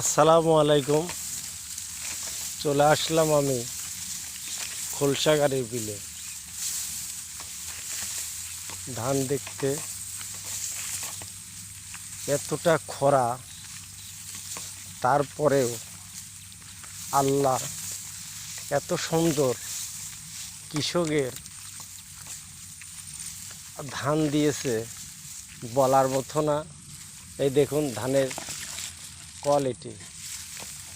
আসসালামু আলাইকুম। চলে আসলাম আমি খোলসাগাড়ির বিলে। ধান দেখতে এতটা খরা, তারপরেও আল্লাহ এত সুন্দর কৃষকের ধান দিয়েছে বলার মতো না। এই দেখুন ধানের কোয়ালিটি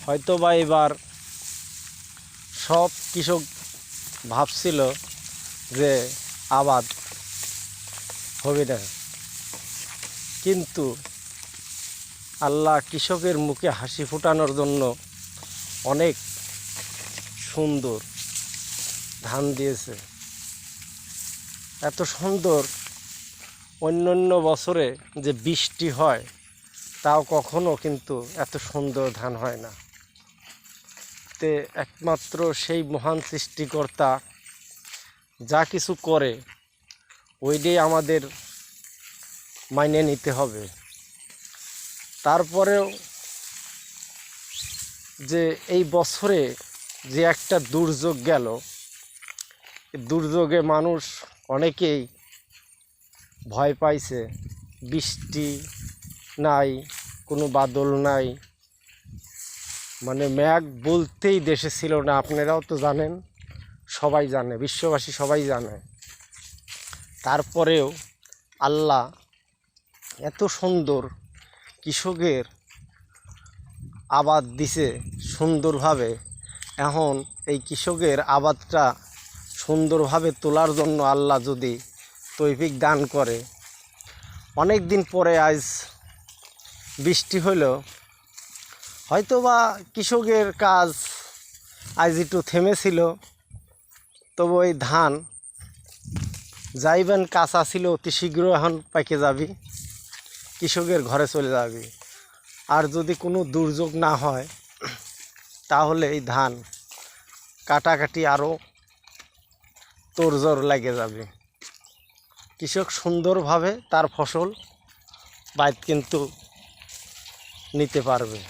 হয়তো বা এবার সব কৃষক ভাবছিল যে আবাদ হবে না। কিন্তু আল্লাহ কৃষকের মুখে হাসি ফোটানোর জন্য অনেক সুন্দর ধান দিয়েছে। এত সুন্দর অন্য অন্য বছরে যে বৃষ্টি হয় তাও কখনো কিন্তু এত সুন্দর ধান হয় না। তে একমাত্র সেই মহান সৃষ্টিকর্তা যা কিছু করে, ওইটাই আমাদের মাইনে নিতে হবে। তারপরেও যে এই বছরে যে একটা দুর্যোগ গেল দুর্যোগে মানুষ অনেকেই ভয় পাইছে। বৃষ্টি নাই, কোনো বাদল নাই। মানে ম্যাঘ বলতেই দেশে ছিল না, আপনারাও তো জানেন, সবাই জানে, বিশ্ববাসী সবাই জানে। তারপরেও আল্লাহ এত সুন্দর কৃষকের আবাদ দিছে সুন্দরভাবে, এখন এই কৃষকের আবাদটা সুন্দরভাবে তোলার জন্য আল্লাহ যদি তৈফিক দান করে। অনেক দিন পরে আজ বৃষ্টি হইল হয়তো বা কৃষকের কাজ আজ একটু থেমেছিল, তবু ওই ধান যাইবেন কাঁচা ছিল, অতি শীঘ্র এখন পাইকে যাবি, কৃষকের ঘরে চলে যাবি। আর যদি কোনো দুর্যোগ না হয়, তাহলে এই ধান কাটাকাটি আরও তোরজোর লাগে যাবে। কৃষক সুন্দরভাবে তার ফসল বাইত কিন্তু নিতে পারবে।